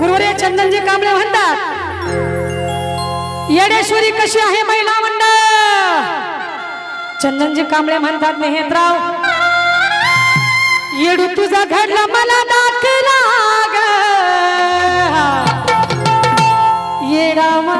गुरुरे चंदनजी कांबळे म्हणतात येडेश्वरी कशी आहे महिला मंडळ? चंदनजी कांबळे म्हणतात मेहेंद्राव येडू तुझा घडला मला दाखला ग. येडावा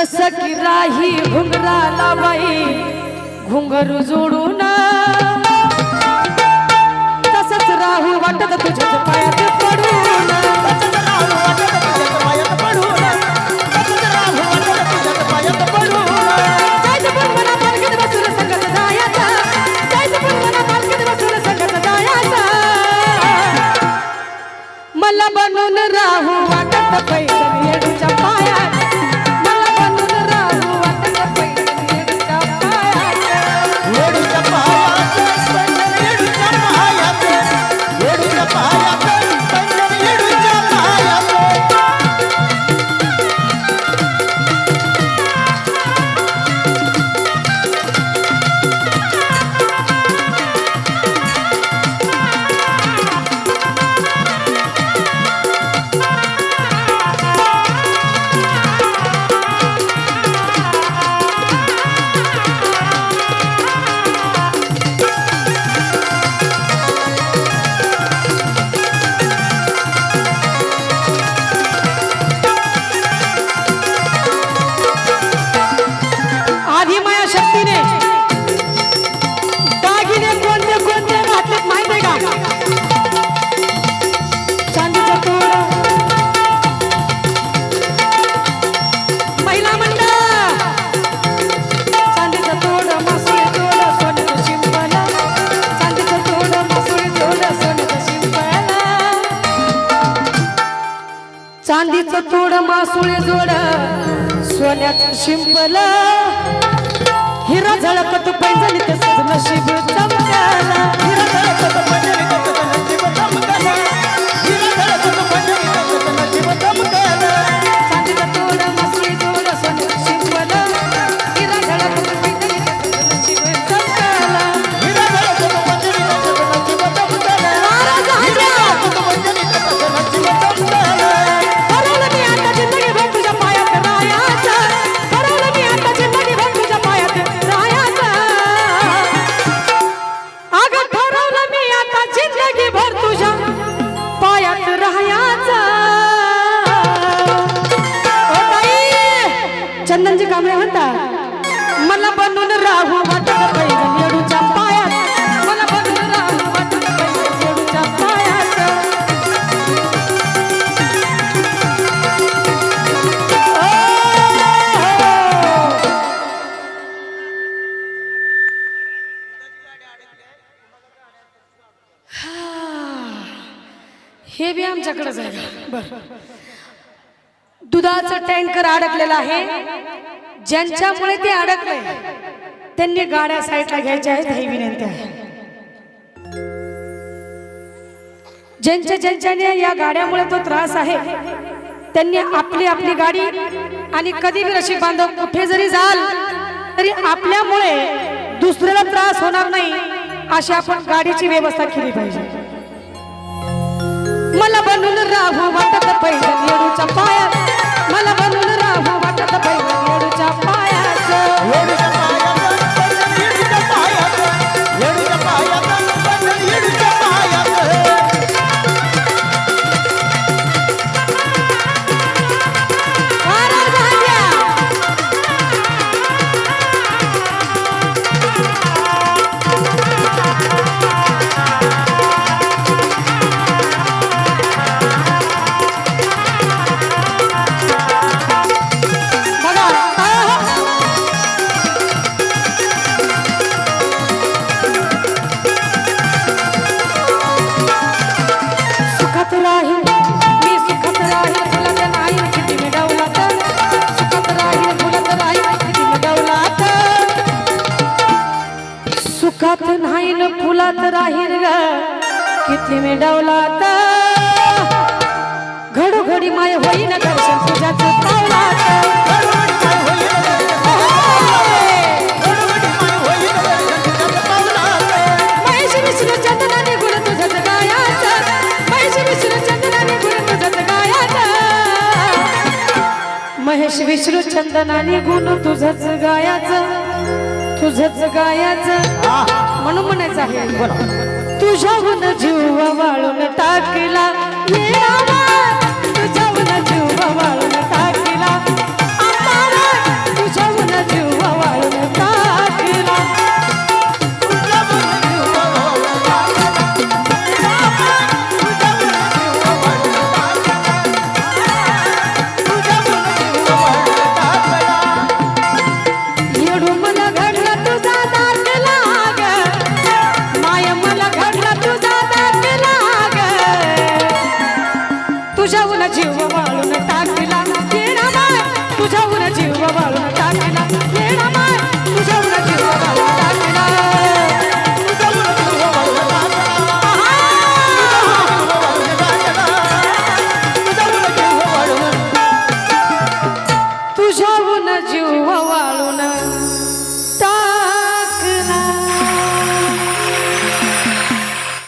जस की राही घुंगराला बाई घुंगरू जोडून. तसच राहू वाटत तुझ्या पायात पडून. चांदीचं तोड मासुळे जोड सोन्याचं शिंपल. हिरा झळकत पैसा हिरा दुधाचं टँकर अडकलेलं आहे. ज्यांच्यामुळे ते अडकले त्यांनी गाड्या साईडला घ्यायच्या आहेत ही विनंती आहे. ज्यांच्या ज्यांच्याने या गाड्यामुळे तो त्रास आहे त्यांनी आपली आपली गाडी आणि कधी बी रशी बांधव कुठे जरी जाल तरी आपल्यामुळे दुसऱ्याला त्रास होणार नाही अशी आपण गाडीची व्यवस्था केली पाहिजे. मला बनून राहू वाटत पैदल पायात. मला किती मी डवलात घडोघडी माय होईन दर्शन तुझ्याच पावलात. महेश विष्णू चंदनाने गुण तुझंच गायाच. तुझंच गायाच. म्हणून म्हणायचं आहे. શોભન જીવવા વાળું તાકલા